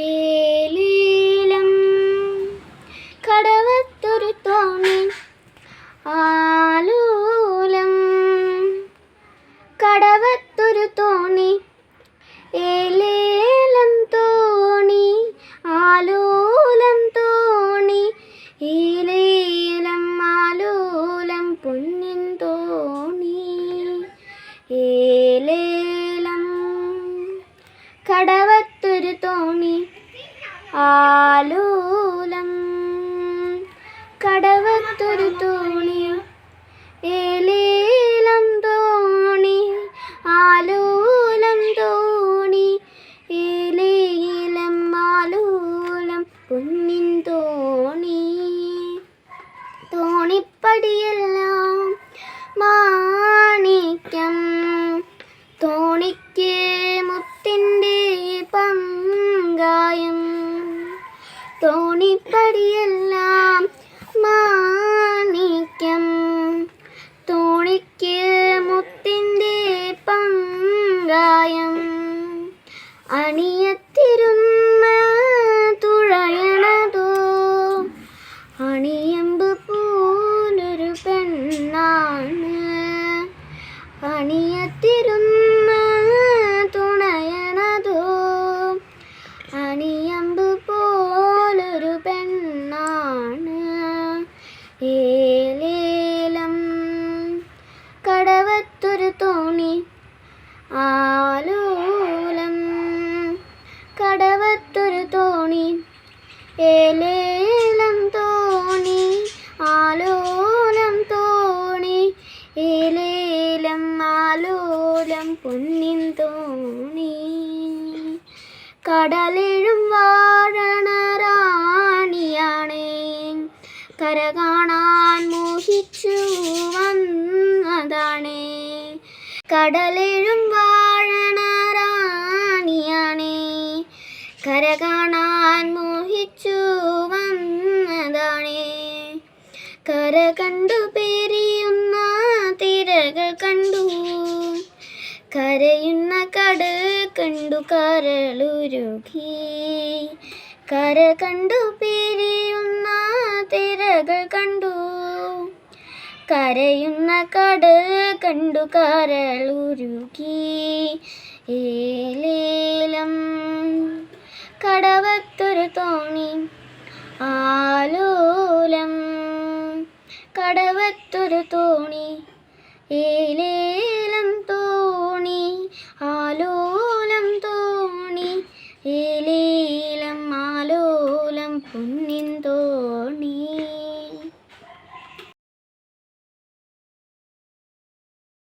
ഏലീലം കടവത്തൊരു തോണി. ആലൂലം. കടവത്തൊരു തോണി. ഏലേലം തോണി. ആലൂലം തോണി. ഏലേലം ആലൂലം കുഞ്ഞിൻ തോണി. തോണിപ്പടിയെല്ലാം മാണിക്യം തോണിക്ക് മുത്തിന്റെ പങ്കായം തോണിപ്പടിയെല്ലാം മാണിക്യം. കടവത്തൊരു തോണി ആലോലം. കടവത്തൊരു തോണി ഏലേലം തോണി ആലോലം തോണി ഏലേലം ആലോലം പൊന്നിൻ തോണി. കടലിഴും വാഴണ റാണിയാണേ. കര കാണാൻ മോഹിച്ചു കടലിഴും വാഴണ റാണിയാണേ. കര കാണാൻ മോഹിച്ചു വന്നതാണേ. കര കണ്ടു പെരിയുന്ന തിരകൾ കണ്ടു. കരയുന്ന കട കണ്ടു കരളുരുകി. കര കണ്ടു പെരിയുന്ന കരയുന്ന കട കണ്ടു കരളുരുകി ഏലേലം കടവത്തൊരു തോണി ആലോലം കടവത്തൊരു തോണി ഏലേലം തോണി ആലോലം